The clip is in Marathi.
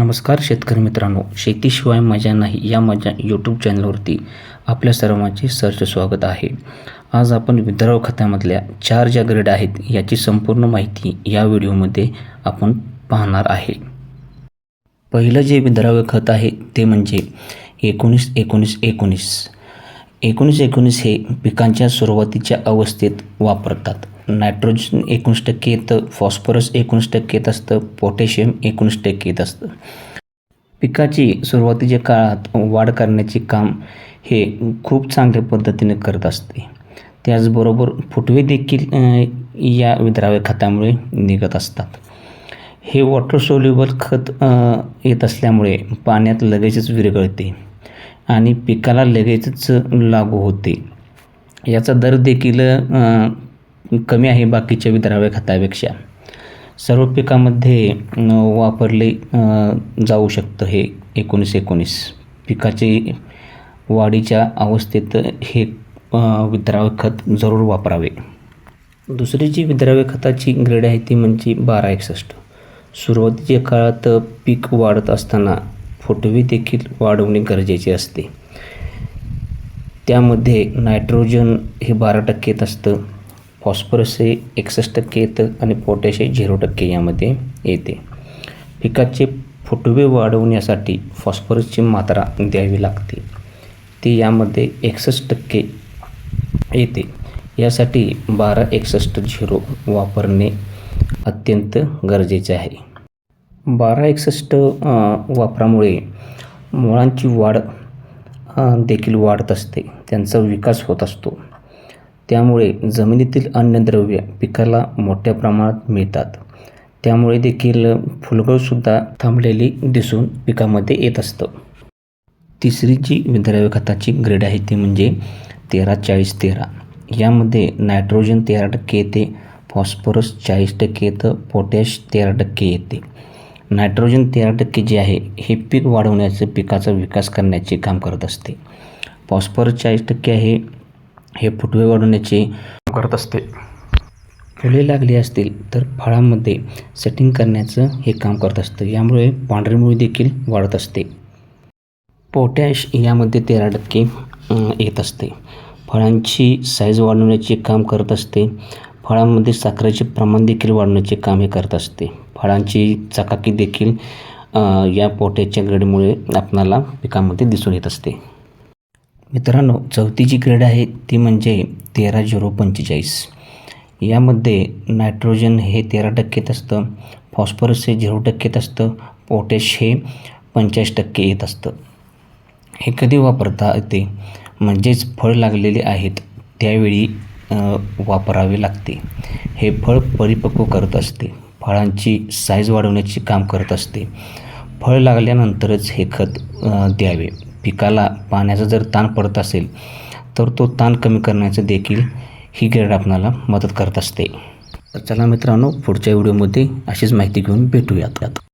नमस्कार शेतकरी मित्रांनो शेतीशिवाय मजा नाही या माझ्या यूट्यूब चॅनलवरती आपल्या सर्वांचे सर्च स्वागत आहे. आज आपण विदर्भ खात्यामधल्या चार ज्या ग्रेड आहेत याची संपूर्ण माहिती या व्हिडिओमध्ये आपण पाहणार आहे. पहिलं जे विद्राव्य खत आहे ते म्हणजे एकोणीस एकोणीस एकोणीस. एकोणीस एकोणीस हे पिकांच्या सुरुवातीच्या अवस्थेत वापरतात. नायट्रोजन एकोणीस टक्के येतं फॉस्फरस एकोणीस टक्के येत असतं पोटॅशियम एकोणीस टक्के येत असतं. पिकाची सुरुवातीच्या काळात वाढ करण्याचे काम हे खूप चांगल्या पद्धतीने करत असते. त्याचबरोबर फुटवे देखील या विद्राव्य खतामुळे निघत असतात. हे वॉटर सोल्युबल खत येत असल्यामुळे पाण्यात लगेचच विरघळते आणि पिकाला लगेचच लागू होते. याचा दर देखील कमी आहे बाकीच्या विद्राव्य खतापेक्षा. सर्व पिकामध्ये वापरले जाऊ शकतं हे एकोणीस एकोणीस. पिकाचे वाढीच्या अवस्थेत हे विद्राव्य खत जरूर वापरावे. दुसरी जी विद्राव्य खताची ग्रेड आहे ती म्हणजे बारा एकसष्ट. सुरुवातीच्या काळात पीक वाढत असताना फुटवी देखील वाढवणे गरजेचे असते. त्यामध्ये नायट्रोजन हे बारा टक्के येत असतं. फॉस्फरस हे एकसष्ट टक्के येतं आणि पोटॅश हे झिरो टक्के यामध्ये येते. पिकाचे फुटवे वाढवण्यासाठी फॉस्फरसची मात्रा द्यावी लागते. ती यामध्ये एकसष्ट टक्के येते. यासाठी बारा एकसष्ट झिरो वापरणे अत्यंत गरजेचे आहे. बारा एकसष्ट वापरामुळे मुळांची वाढ देखील वाढत असते. त्यांचा विकास होत असतो. त्यामुळे जमिनीतील अन्नद्रव्य पिकाला मोठ्या प्रमाणात मिळतात. त्यामुळे देखील फुलगळसुद्धा थांबलेली दिसून पिकामध्ये येत असतं. तिसरी जी विद्राव्य खताची ग्रेड आहे ती म्हणजे तेरा चाळीस तेरा. यामध्ये नायट्रोजन तेरा टक्के येते फॉस्फरस चाळीस टक्के येतं पोटॅश तेरा टक्के येते. नायट्रोजन तेरा टक्के जे आहे हे पीक वाढवण्याचं पिकाचा विकास करण्याचे काम करत असते. फॉस्फरस चाळीस टक्के आहे हे फुटवे वाढवण्याचे करत असते. फुले लागली असतील तर फळांमध्ये सेटिंग करण्याचं हे काम करत असतं. यामुळे पांढरी मुळी देखील वाढत असते. पोटॅश यामध्ये तेरा टक्के येत असते. फळांची साईज वाढवण्याचे काम करत असते. फळांमध्ये साखरेचे प्रमाण देखील वाढवण्याचे काम हे करत असते. फळांची चकाकी देखील या पोट्याच्या गडीमुळे आपणाला पिकामध्ये दिसून येत असते. मित्रांनो चौथी जी ग्रेड आहे ती म्हणजे तेरा झिरो पंचेचाळीस. यामध्ये नायट्रोजन हे तेरा टक्केत असतं फॉस्फरस हे झिरो टक्केत असतं पोटॅश हे पंचेचाळीस टक्के येत असतं. हे कधी वापरता येते? म्हणजेच फळ लागलेले आहेत त्यावेळी वापरावे लागते. हे फळ परिपक्व करत असते फळांची साईज वाढवण्याचे काम करत असते. फळ लागल्यानंतरच हे खत द्यावे. पिकाला पाण्याचा जर ताण पडत असेल तर तो ताण कमी करण्याचं देखील ही ग्रेड आपणाला मदत करत असते. तर चला मित्रांनो पुढच्या व्हिडिओमध्ये अशीच माहिती घेऊन भेटूयात.